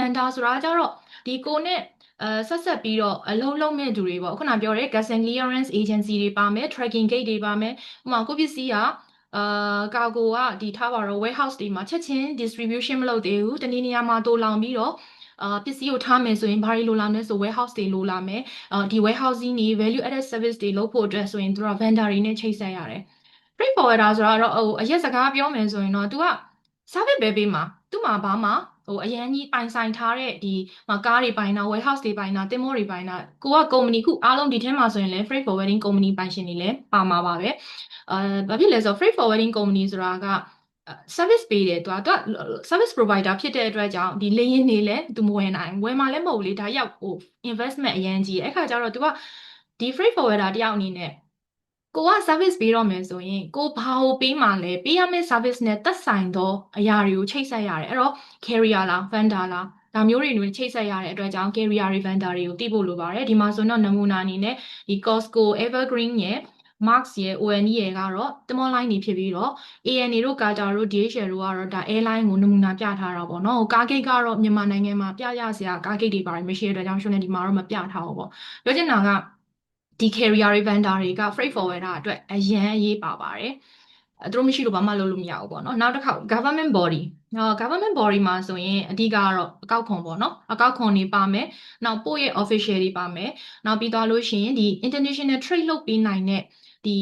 vendor ဆိုတာကြတော့ဒီကိုနဲ့အဲဆက်ဆက်ပြီးတော့အလုံးလုံးမဲ့သူတွေပေါ့ခုနပြောတဲ့ gas and clearance agency တွေပါမယ် tracking gate တွေပါမယ်ဥပမာကိုပစ္စည်းကအာကာကိုကဒီထားပါတော့ warehouse တွေမှာချက်ချင်း distribution မလုပ်သေးဘူးတနည်းနေရာမှာတိုးလောင်ပြီးတော့အာပစ္စည်းကိုထားမယ်ဆိုရင်ဘာတွေလိုလာမလဲဆို warehouse တွေလိုလာမယ်အာဒီ warehousing တွေ value added service တွေလုပ်ဖို့အတွက်ဆိုရင်သူတို့က vendor တွေနဲ့ချိတ်ဆက်ရတယ် freight forwarder ဆိုတော့ဟိုအရက်စကားပြောမယ်ဆိုရင်တော့ तू က service ပဲပေးမှာသူ့မှာဘာမှ ဟိုအရန်ကြီးပိုင်ဆိုင်ထားတဲ့ဒီမှာကားတွေပိုင်တာ warehouse တွေပိုင်တာတင်မောတွေပိုင်တာကိုက company ခုအားလုံးဒီထဲမှာဆိုရင်လည်း freight forwarding company ပိုင်ရှင်တွေလည်းပါမှာပါပဲအဲဘာဖြစ်လဲဆိုတော့ freight forwarding company ဆိုတာက service ပေးတယ်သူကသူက service provider ဖြစ်တဲ့အတွက်ကြောင့်ဒီလေရင်တွေလည်းသူမဝယ်နိုင်ဝယ်မှာလည်းမဟုတ်ဘူးလေဒါရောက်ဟို investment အရန်ကြီးအဲ့ခါကျတော့သူကဒီ freight forwarder တယောက်အနေနဲ့ ကိုက service ပေးတော့မယ်ဆိုရင်ကိုဘာကိုပေးမှလဲပေးရမယ့် service နဲ့သက်ဆိုင်သောအရာတွေကိုချိတ်ဆက်ရတယ်အဲ့တော့ carrier လား vendor လားဒါမျိုးတွေနဲ့ချိတ်ဆက်ရတဲ့အတွက်ကြောင့် carrier တွေ vendor တွေကိုသိဖို့လိုပါတယ်ဒီမှာဆိုတော့နမူနာအနေနဲ့ဒီ Costco Evergreen ရဲ့ Max ရဲ့ ONE ရဲ့ကတော့တမော line တွေဖြစ်ပြီးတော့ ANA တို့ Qatar တို့ DHL တို့ကတော့ဒါ airline ကိုနမူနာပြထားတာပေါ့နော်ကားဂိတ်ကတော့မြန်မာနိုင်ငံမှာပြရစရာကားဂိတ်တွေပါတယ်မရှိတဲ့အတွက်ကြောင့်ရှင်လည်းဒီမှာတော့မပြထားဘူးပေါ့ပြောချင်တာက ဒီ carrier တွေ vendor တွေက freight forwarder အတွက်အရန်အရေးပါပါတယ်အဲသူတို့မရှိလို့ဘာမှလုပ်လို့မရဘူးပေါ့နော်နောက်တစ်ခါ government body နော် government body မှာဆိုရင်အဓိကကတော့အကောက်ခွန်ပေါ့နော်အကောက်ခွန်တွေပါမယ်နောက်ပို့ရဲ့ official တွေပါမယ်နောက်ပြီးသွားလို့ရှိရင်ဒီ international trade လုပ်ပေးနိုင်တဲ့ဒီ